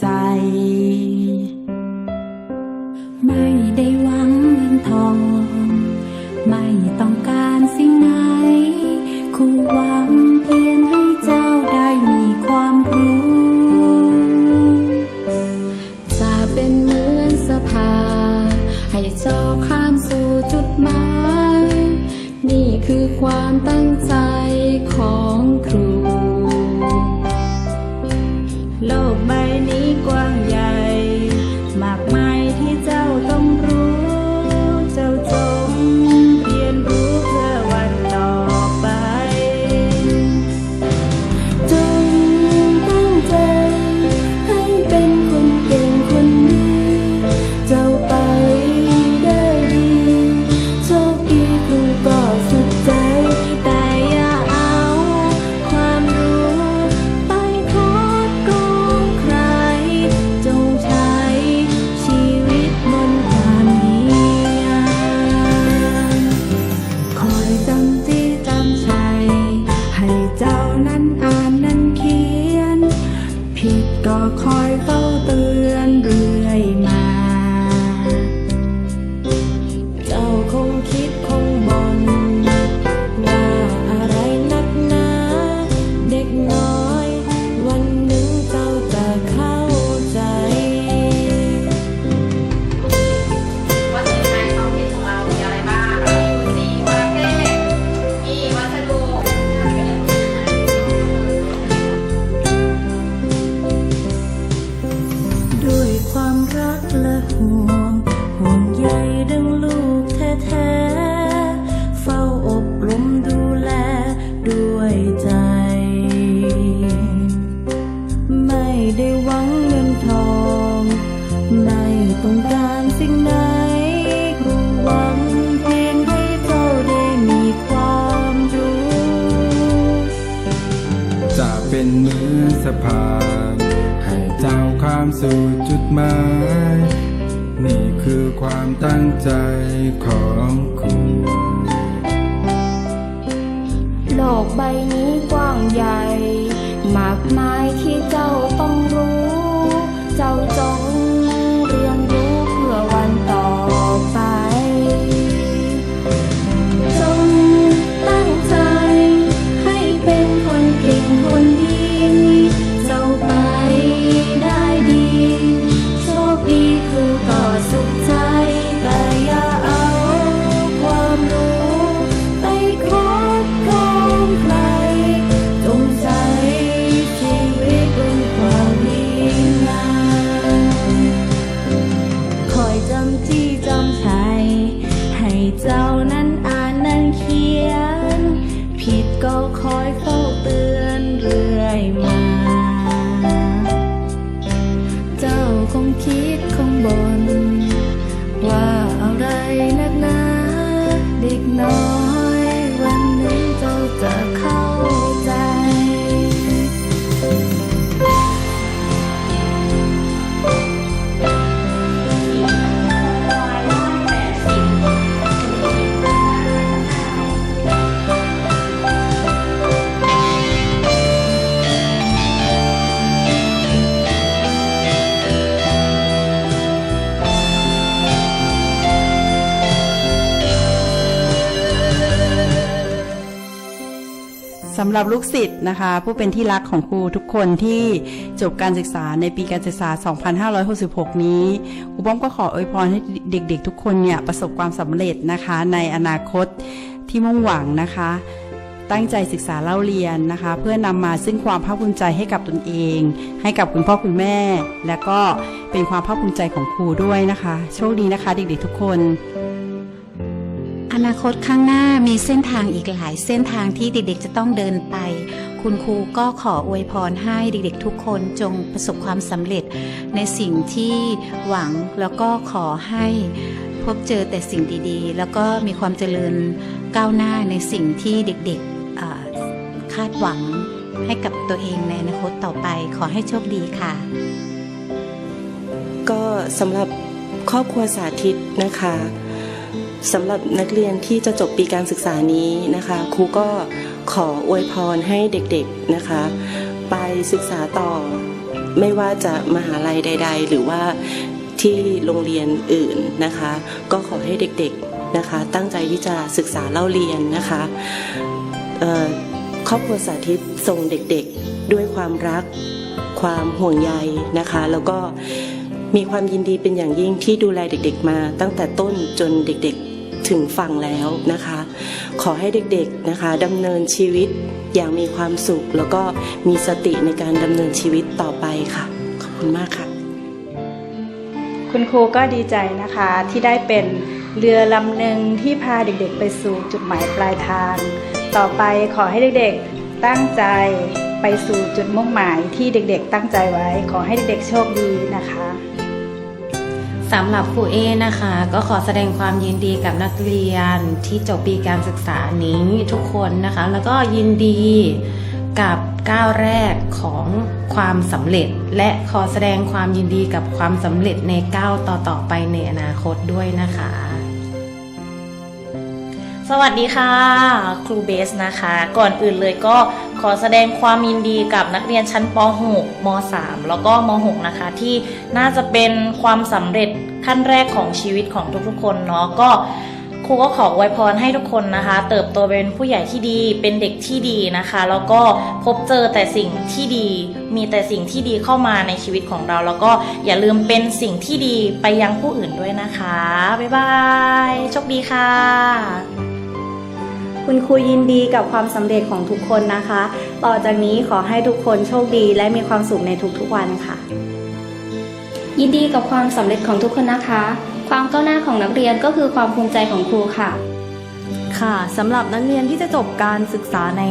ใจ ไม่ได้หวังเงินทอง ไม่ต้องการสิ่งไหนครูหวังเพียงให้เจ้าได้มีความรู้ จะเป็นเหมือนสะพานให้เจ้าข้ามสู่จุดหมาย นี่คือความตั้งใจ งคิดคงบ่น สิ่งไหนครูหวังเพียงให้เจ้าได้มีความรู้ จะเป็นเหมือนสะพานให้เจ้าข้ามสู่จุดหมาย นี่คือความตั้งใจของคุณ โลกใบนี้ำหรับลูกศิษย์นะคะ ผู้เป็นที่รักของครูทุกคนที่จบการศึกษาในปีการศึกษา 2566 นี้ครูป้อมก็ขออวยพรให้เด็กๆ ทุกคนเนี่ยประสบความสำเร็จนะคะ ในอนาคตที่มุ่งหวังนะคะ ตั้งใจศึกษาเล่าเรียนนะคะ เพื่อนำมาซึ่งความภาคภูมิใจให้กับตนเอง ให้กับคุณพ่อคุณแม่ และก็เป็นความภาคภูมิใจของครูด้วยนะคะ โชคดีนะคะเด็กๆทุกคน นาคตข้างหน้ามีเส้นทางอีกหลายเส้นทางที่เด็กๆจะต้องเดินไป คุณครูก็ขออวยพรให้เด็กๆทุกคนจงประสบความสำเร็จ ในสิ่งที่หวังแล้วก็ขอให้พบเจอแต่สิ่งดีๆ แล้วก็มีความเจริญก้าวหน้าในสิ่งที่เด็กๆคาดหวังให้กับตัวเองในอนาคตต่อไปขอให้โชคดีค่ะ ก็สำหรับครอบครัวสาธิตนะคะ สำหรับนักเรียนที่จะจบปีการศึกษานี้นะคะ ครูก็ขออวยพรให้เด็กๆนะคะ ไปศึกษาต่อ ไม่ว่าจะมหาลัยใด ๆ หรือว่าที่โรงเรียนอื่นนะคะ ก็ขอให้เด็กๆนะคะ ตั้งใจที่จะศึกษาเล่าเรียนนะคะครอบครัวสาธิตส่งเด็กๆด้วยความรัก ความห่วงใยนะคะ แล้วก็มีความยินดีเป็นอย่างยิ่งที่ดูแลเด็กๆมาตั้งแต่ต้นจนเด็กๆ ถึงฝั่งแล้วนะคะ ขอให้เด็กๆนะคะดำเนินชีวิตอย่างมีความสุข แล้วก็มีสติในการดำเนินชีวิตต่อไปค่ะ ขอบคุณมากค่ะ คุณครูก็ดีใจนะคะที่ได้เป็นเรือลำหนึ่งที่พาเด็กๆ ไปสู่จุดหมายปลายทาง ต่อไปขอให้เด็กๆตั้งใจไปสู่จุดมุ่งหมายที่เด็กๆ ตั้งใจไว้ ขอให้เด็กๆ โชคดีนะคะ สำหรับครูเอนะคะ ก็ขอแสดงความยินดีกับนักเรียนที่จบปีการศึกษานี้ทุกคนนะคะ แล้วก็ยินดีกับก้าวแรกของความสำเร็จ และขอแสดงความยินดีกับความสำเร็จในก้าวต่อๆไปในอนาคตด้วยนะคะ สวัสดีค่ะ ครูเบสนะคะ ก่อนอื่นเลยก็ขอแสดงความยินดีกับนักเรียนชั้นป .6 ม .3 แล้วก็ม .6 นะคะ ที่น่าจะเป็นความสำเร็จขั้นแรกของชีวิตของทุกๆคนเนาะก็ครูก็ขออวยพรให้ทุกคนนะคะ เติบโตเป็นผู้ใหญ่ที่ดีเป็นเด็กที่ดีนะคะ แล้วก็พบเจอแต่สิ่งที่ดี มีแต่สิ่งที่ดีเข้ามาในชีวิตของเรา แล้วก็อย่าลืมเป็นสิ่งที่ดีไปยังผู้อื่นด้วยนะคะบ๊ายบายโชคดีค่ะ คุณครูยินดีกับความสำเร็จของทุกคนนะคะ ต่อจากนี้ขอให้ทุกคนโชคดีและมีความสุขในทุกๆวันค่ะ ยินดีกับความสำเร็จของทุกคนนะคะ ความก้าวหน้าของนักเรียนก็คือความภูมิใจของครูค่ะ ค่ะสำหรับนักเรียนที่จะจบการศึกษาใน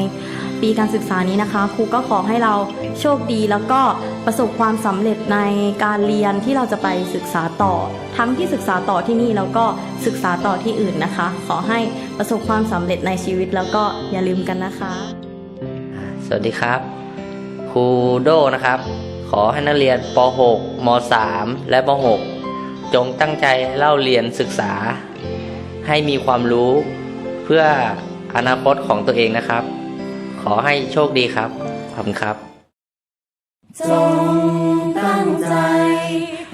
ปีการศึกษานี้นะคะครูก็ขอให้เราโชคดีแล้วก็ประสบความสำเร็จในการเรียนที่เราจะไปศึกษาต่อ ทั้งที่ศึกษาต่อที่นี่แล้วก็ศึกษาต่อที่อื่นนะคะ ขอให้ประสบความสำเร็จในชีวิตแล้วก็อย่าลืมกันนะคะ สวัสดีครับครูโดนะครับ ขอให้นักเรียนป .6 ม .3 และม .6 จงตั้งใจเล่าเรียนศึกษา ให้มีความรู้เพื่ออนาคตของตัวเองนะครับ ขอให้โชคดีครับขอบคุณครับ จงตั้งใจ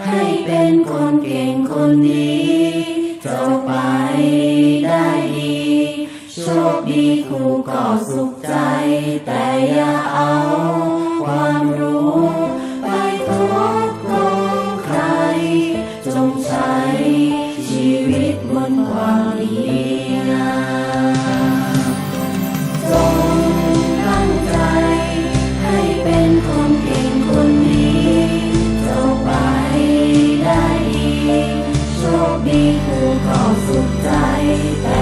ให้เป็นคนเก่งคนดีจะไปได้ดี โชคดีครูก็สุขใจ แต่อย่าเอาความ ขใ